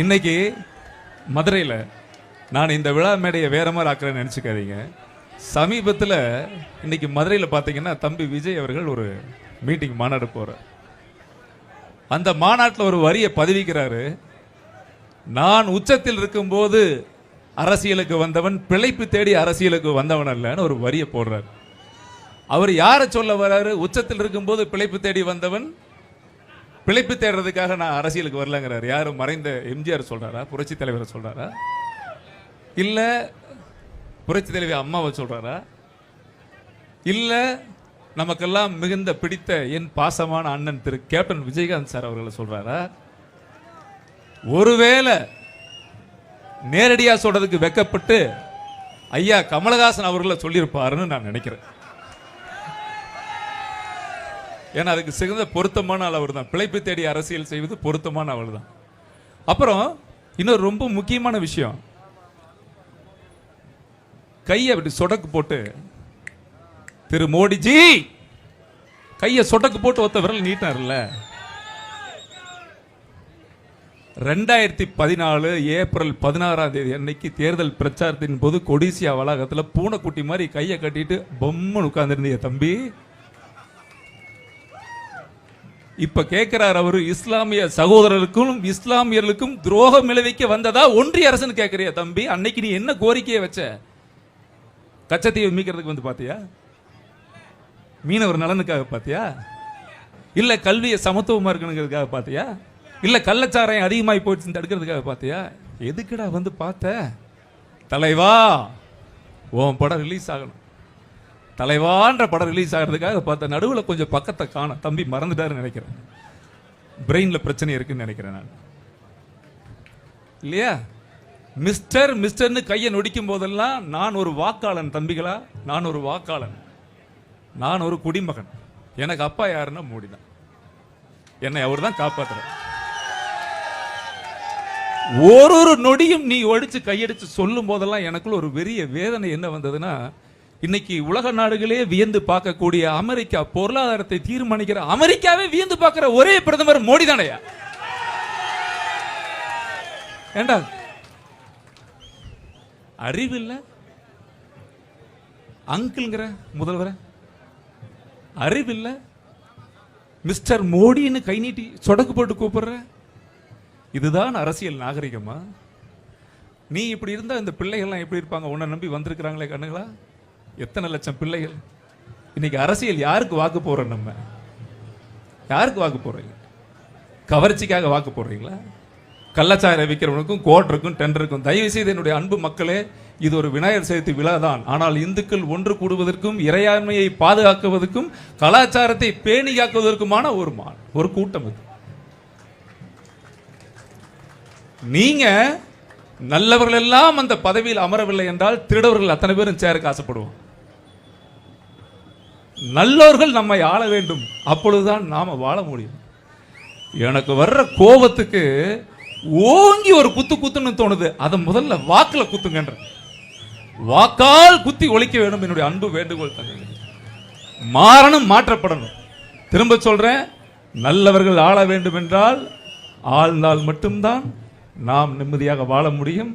இன்னைக்கு மதுரையில் நான் இந்த விழா மேடையை வேற மாதிரி ஆக்குறேன்னு நினச்சிக்காதீங்க. சமீபத்தில் இன்னைக்கு மதுரையில் பார்த்தீங்கன்னா தம்பி விஜய் அவர்கள் ஒரு மீட்டிங் மாநாடு போகிறார் அந்த மாநாட்டில் ஒரு வரியை பதிவிக்கிறாரு. நான் உச்சத்தில் இருக்கும்போது அரசியலுக்கு வந்தவன் பிழைப்பு தேடி அரசியலுக்கு வந்தவன் அல்லன்னு ஒரு வரியை போடுறார். அவர் யாரை சொல்ல வர்றாரு உச்சத்தில் இருக்கும்போது பிழைப்பு தேடி வந்தவன் பிழைப்பு தேடுறதுக்காக நான் அரசியலுக்கு வரலங்கிறார். யாரும் மறைந்த எம்ஜிஆர் சொல்றாரா? புரட்சி தலைவரை சொல்றாரா? இல்ல புரட்சி தலைவி அம்மாவை சொல்றாரா? இல்ல நமக்கெல்லாம் மிகுந்த பிடித்த என் பாசமான அண்ணன் திரு கேப்டன் விஜயகாந்த் சார் அவர்களை சொல்றாரா? ஒருவேளை நேரடியாக சொல்றதுக்கு வெக்கப்பட்டு ஐயா கமலஹாசன் அவர்களை சொல்லியிருப்பாருன்னு நான் நினைக்கிறேன். ஏன்னா அதுக்கு சிறந்த பொருத்தமான அளவு தான் பிழைப்பு தேடி அரசியல் செய்வது பொருத்தமான அவள் தான் அப்புறம் இன்னொரு ரொம்ப முக்கியமான விஷயம். கையை அப்படி சொடக்கு போட்டு திரு மோடிஜி! கையை சொடக்கு போட்டு ஒத்த விரல் நீட்டார்ல ரெண்டாயிரத்தி பதினாலு ஏப்ரல் பதினாறாம் தேதி அன்னைக்கு தேர்தல் பிரச்சாரத்தின் போது கொடிசியா வளாகத்தில் பூனைக்குட்டி மாதிரி கையை கட்டிட்டு பொம்மன் உட்கார்ந்துருந்தீங்க தம்பி. இப்ப கேட்கிறார் அவரு இஸ்லாமிய சகோதரர்களுக்கும் இஸ்லாமியர்களுக்கும் துரோகம் விளைவிக்க வந்ததா? ஒன்றிய அரசுன்னு கேட்கறியா தம்பி. அன்னைக்கு நீ என்ன கோரிக்கையை வச்ச? கச்சத்தீவை மீக்கிறதுக்கு வந்து பாத்தியா? மீனவர் நலனுக்காக பாத்தியா? இல்ல கல்வியை சமத்துவமா இருக்கணுங்கிறதுக்காக பாத்தியா? இல்ல கள்ளச்சாராயம் அதிகமாகி போயிடுச்சுன்னு தடுக்கிறதுக்காக பாத்தியா? எதுக்குடா வந்து பார்த்த? தலைவா உன் படம் ரிலீஸ் ஆகணும். தலைவான்ற படம் ரிலீஸ் ஆகிறதுக்காக பார்த்த நடுவில் கொஞ்சம் பக்கத்தை காணும் தம்பி மறந்துட்டாருன்னு நினைக்கிறேன். பிரெயினில் பிரச்சனை இருக்குன்னு நினைக்கிறேன் நான். இல்லையா? மிஸ்டர் மிஸ்டர்னு கையை நொடிக்கும் போதெல்லாம் நான் ஒரு வாக்காளன் தம்பிகளா? நான் ஒரு வாக்காளன். நான் ஒரு குடிமகன். எனக்கு அப்பா யாருன்னா மோடி தான். என்னை அவர் தான் காப்பாத்துறார். ஒரு ஒரு நொடியும் நீ ஒடிச்சு கையடிச்சு சொல்லும் போதெல்லாம் எனக்குள்ள ஒரு பெரிய வேதனை என்ன வந்ததுன்னா இன்னைக்கு உலக நாடுகளே வியந்து பார்க்கக்கூடிய அமெரிக்கா பொருளாதாரத்தை தீர்மானிக்கிற அமெரிக்காவே வியந்து பார்க்கிற ஒரே பிரதமர் மோடி தானையா ஏண்டா? அறிவில்ல அங்கிள்ங்கிற முதல்வர. அறிவில்ல மிஸ்டர் மோடின்னு கை நீட்டி சொடக்கு போட்டு கூப்பிடுற? இதுதான் அரசியல் நாகரிகமா? நீ இப்படி இருந்தா இந்த பிள்ளைகள்லாம் எப்படி இருப்பாங்க? உன்னை நம்பி வந்திருக்கிறாங்களே கண்ணுங்களா எத்தனை லட்சம் பிள்ளைகள்? இன்னைக்கு அரசியல் யாருக்கு வாக்கு போறோம் நம்ம? யாருக்கு வாக்கு போடுறீங்க? கவர்ச்சிக்காக வாக்கு போடுறீங்களா? கள்ளச்சாயம் விற்கிறவனுக்கும் கோட்டருக்கும் டெண்டருக்கும் தயவு செய்து என்னுடைய அன்பு மக்களே இது ஒரு விநாயகர் சதுர்த்தி விழா தான். ஆனால் இந்துக்கள் ஒன்று கூடுவதற்கும் இறையாண்மையை பாதுகாக்குவதற்கும் கலாச்சாரத்தை பேணி காக்குவதற்குமான ஒரு மா ஒரு கூட்டம் இது நீங்க நல்லவர்கள் எல்லாம் அந்த பதவியில் அமரவில்லை என்றால் திருடவர்கள் அத்தனை பேரும் சேருக்கு ஆசைப்படுவோம். நல்லவர்கள் நம்மை ஆள வேண்டும். அப்பொழுதுதான் நாம் வாழ முடியும். எனக்கு வர்ற கோபத்துக்கு ஓங்கி ஒரு குத்து குத்துன்னு தோணுது. அதை முதல்ல வாக்கில் குத்துங்கன்ற. வாக்கால் குத்தி ஒழிக்க வேண்டும். என்னுடைய அன்பு வேண்டுகோள் தங்க மாறணும் மாற்றப்படணும். திரும்ப சொல்றேன் நல்லவர்கள் ஆள வேண்டும் என்றால் ஆழ்ந்தால் மட்டும்தான் நாம் நிம்மதியாக வாழ முடியும்.